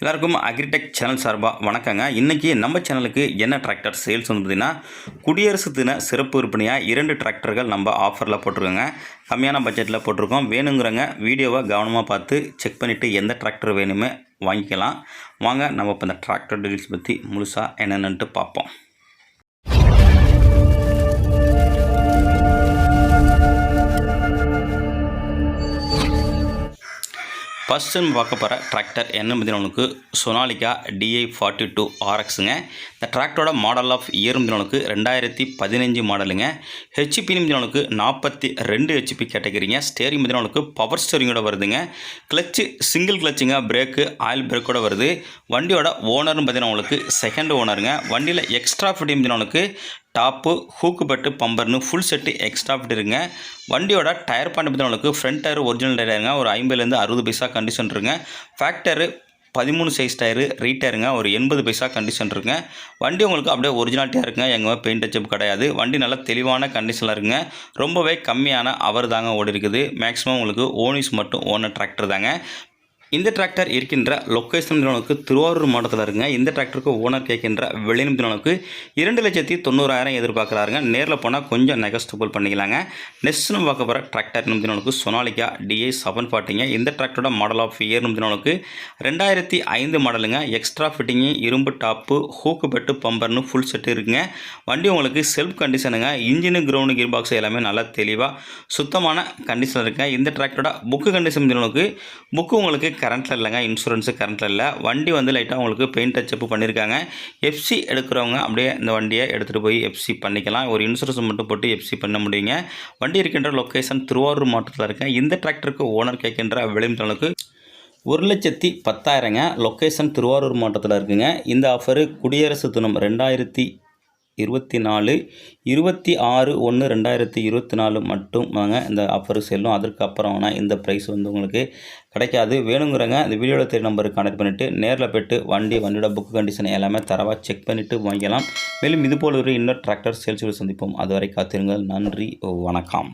எல்லாருக்கும் agritech channel சார்பாக வணக்கங்க. இன்றைக்கி நம்ம சேனலுக்கு என்ன டிராக்டர் சேல்ஸ் வந்து பார்த்திங்கன்னா குடியரசு தின சிறப்பு விற்பனையாக இரண்டு டிராக்டர்கள் நம்ம ஆஃபரில் போட்டிருக்கோங்க. கம்மியான பட்ஜெட்டில் போட்டிருக்கோம். வேணுங்கிறவங்க வீடியோவை கவனமாக பார்த்து செக் பண்ணிவிட்டு எந்த டிராக்டர் வேணுமே வாங்கிக்கலாம். வாங்க நம்ம இப்போ இந்த டிராக்டர் டீல்ஸ் பற்றி முழுசாக என்னென்னட்டு பார்ப்போம். ஃபஸ்ட்டு நம்ம பார்க்க போகிற டிராக்டர் என்ன உனக்கு சொனாலிகா டிஐ ஃபார்ட்டி டூ ஆர்எக்ஸுங்க இந்த டிராக்டரோட மாடல் ஆஃப் இயர் பார்த்தீங்கன்னா ரெண்டாயிரத்தி பதினஞ்சு மாடலுங்க ஹெச்பி பார்த்தீங்கன்னா நாற்பத்தி ரெண்டு ஹெச்பி கேட்டகிரிங்க ஸ்டேரிங் பார்த்தீங்கன்னா பவர் ஸ்டேரிங்கோட வருதுங்க. கிளச்சு சிங்கிள் கிளச்சுங்க பிரேக்கு ஆயில் பிரேக்கோட வருது. வண்டியோட ஓனர்னு பார்த்தீங்கன்னா உங்களுக்கு செகண்ட் ஓனருங்க வண்டியில் எக்ஸ்ட்ரா ஃபிட்டிங் பார்த்தீங்கன்னா டாப்பு ஹூக்கு பட்டு பம்பர்னு ஃபுல் செட்டு எக்ஸ்ட்ரா ஃபிட் இருங்க. வண்டியோட டயர் பாயிண்ட் பற்றி உங்களுக்கு ஃப்ரண்ட் டயர் ஒரிஜினல் டயருங்க ஒரு ஐம்பதுலேருந்து அறுபது பைசா கண்டிஷன் இருங்க. ஃபேக்டரு பதிமூணு சைஸ் டயரு ரீட்டருங்க ஒரு எண்பது பைசா கண்டிஷன் இருங்க. வண்டி உங்களுக்கு அப்படியே ஒரிஜினாலிட்டியாக இருக்குங்க. எங்கேயுமே பெயிண்ட் அச்சப் கிடையாது. வண்டி நல்லா தெளிவான கண்டிஷனில் இருக்குங்க ரொம்பவே கம்மியான அவர் தாங்க ஓடி இருக்குது மேக்ஸிமம் உங்களுக்கு ஓனிஸ் மட்டும் ஓனர் டிராக்டர் தாங்க. இந்த டிராக்டர் இருக்கின்ற லொக்கேஷன் தினனுக்கு திருவாரூர் மாவட்டத்தில் இருங்க. இந்த டிராக்டருக்கு ஓனர் கேட்கின்ற வெளிநிலம் தினனுக்கு இரண்டு லட்சத்தி தொண்ணூறாயிரம் எதிர்பார்க்குறாருங்க. நேரில் போனால் கொஞ்சம் நெகஸ்டபுள் பண்ணிக்கலாங்க. நெக்ஸ்ட் நம்ம பார்க்க போகிற டிராக்டர் தினனுக்கு சொனாலிக்கா டிஐ செவன் ஃபார்ட்டிங்க இந்த டிராக்டரோட மாடல் ஆஃப் இயர் தினனுக்கு ரெண்டாயிரத்தி ஐந்து மாடலுங்க எக்ஸ்ட்ரா ஃபிட்டிங்கு இரும்பு டாப்பு ஹூக்கு பெட்டு பம்பர்னு ஃபுல் செட்டு இருக்குங்க. வண்டி உங்களுக்கு செல்ஃப் கண்டிஷனுங்க இன்ஜினு கிரவுண்டு கியர் பாக்ஸ் எல்லாமே நல்லா தெளிவாக சுத்தமான கண்டிஷனில் இருக்குங்க. இந்த டிராக்டரோட புக்கு கண்டிஷன் தினனுக்கு புக்கு உங்களுக்கு கரண்ட்டில் இல்லைங்க இன்சூரன்ஸு கரண்ட்டில் இல்லை. வண்டி வந்து லைட்டாக உங்களுக்கு பெயிண்ட் டச்சப்பு பண்ணியிருக்காங்க எஃப்சி எடுக்கிறவங்க அப்படியே இந்த வண்டியை எடுத்துகிட்டு போய் எஃப்சி பண்ணிக்கலாம். ஒரு இன்சூரன்ஸ் மட்டும் போட்டு எஃப்சி பண்ண முடியுங்க. வண்டி இருக்கின்ற லொக்கேஷன் திருவாரூர் மாவட்டத்தில் இருக்கேன். இந்த டிராக்டருக்கு ஓனர் கேட்கின்ற விளைநிலனுக்கு ஒரு லட்சத்தி பத்தாயிரங்க. லொக்கேஷன் திருவாரூர் மாவட்டத்தில் இருக்குங்க. இந்த ஆஃபரு குடியரசு தினம் ரெண்டாயிரத்தி இருபத்தி நாலு இருபத்தி ஆறு ஒன்று ரெண்டாயிரத்தி இருபத்தி நாலு மட்டும் வாங்க. இந்த ஆஃபர் செல்லும். அதற்கு வேணால் இந்த ப்ரைஸ் வந்து உங்களுக்கு கிடைக்காது. வேணுங்கிறங்க இந்த வீடியோவில் தெரிய நம்பருக்கு கனெக்ட் பண்ணிவிட்டு நேரில் போய்ட்டு வண்டி வண்டியோட புக் கண்டிஷன் எல்லாமே தரவாக செக் பண்ணிவிட்டு வாங்கிக்கலாம். மேலும் இதுபோல் ஒரு இன்னொரு டிராக்டர் சேல்ஸ் சந்திப்போம். அதுவரை காத்திருங்கள். நன்றி வணக்கம்.